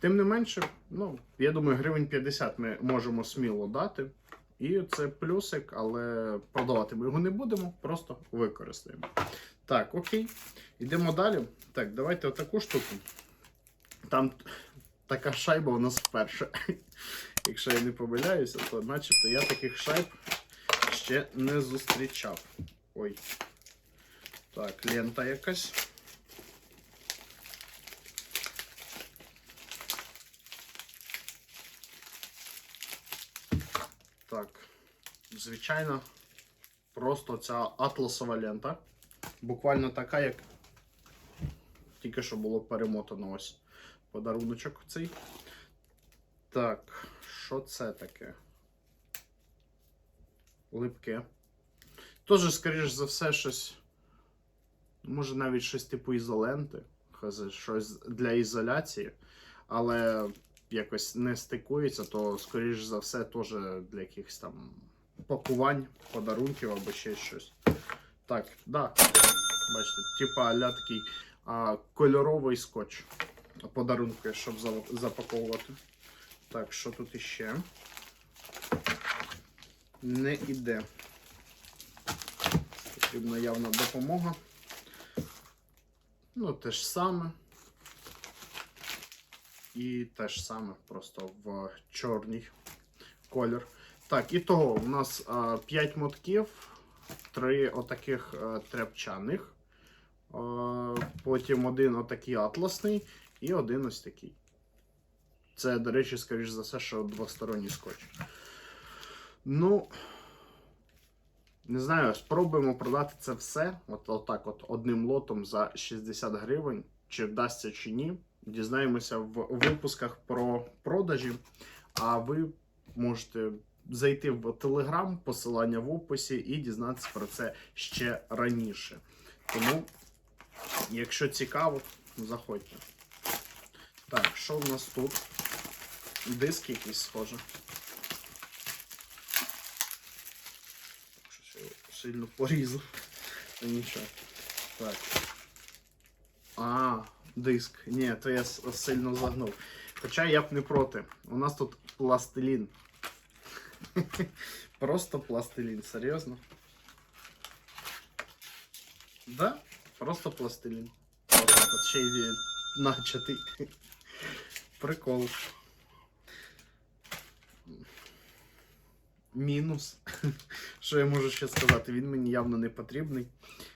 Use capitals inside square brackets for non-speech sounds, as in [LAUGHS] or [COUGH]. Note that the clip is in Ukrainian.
Тим не менше, ну, я думаю, гривень 50 ми можемо сміло дати. І це плюсик, але продавати ми його не будемо, просто використаємо. Так, окей. Йдемо далі. Так, давайте отаку штуку. Там така шайба у нас вперше. [LAUGHS] Якщо я не помиляюся, то начебто я таких шайб ще не зустрічав. Ой. Так, лента якась. Так. Звичайно, просто ця атласова лента. Буквально така, як тільки що було перемотано ось подаруночок цей. Так, що це таке? Липке. Тоже, скоріш за все, щось. Може навіть щось типу ізоленти. Щось для ізоляції. Але якось не стикується, то, скоріш за все, теж для якихось там пакувань, подарунків або ще щось. Так, да. Бачите, типа аля такий а, кольоровий скотч. Подарунки, щоб запаковувати. Так, що тут іще? Не іде. Потрібна явна допомога. Ну, те ж саме. І те ж саме, просто в чорний колір. Так, і того у нас а, 5 мотків, 3 отаких тряпчаних, потім один отакий атласний і один ось такий. Це, до речі, скоріш за все, що двосторонній скотч. Ну, не знаю, спробуємо продати це все. От отак, от одним лотом за 60 гривень. Чи вдасться, чи ні. Дізнаємося в випусках про продажі. А ви можете зайти в Телеграм, посилання в описі, і дізнатися про це ще раніше. Тому, якщо цікаво, заходьте. Так, що в нас тут? Диск якийсь схоже. Щось його сильно порізав. Нічого. Так. А, диск. Ні, то я сильно загнув. Хоча я б не проти. У нас тут пластилін. [LAUGHS] Просто пластилін, серйозно? Да, просто пластилін. От ще й начатий. [LAUGHS] Прикол. Мінус. [LAUGHS] Що я можу ще сказати? Він мені явно не потрібний.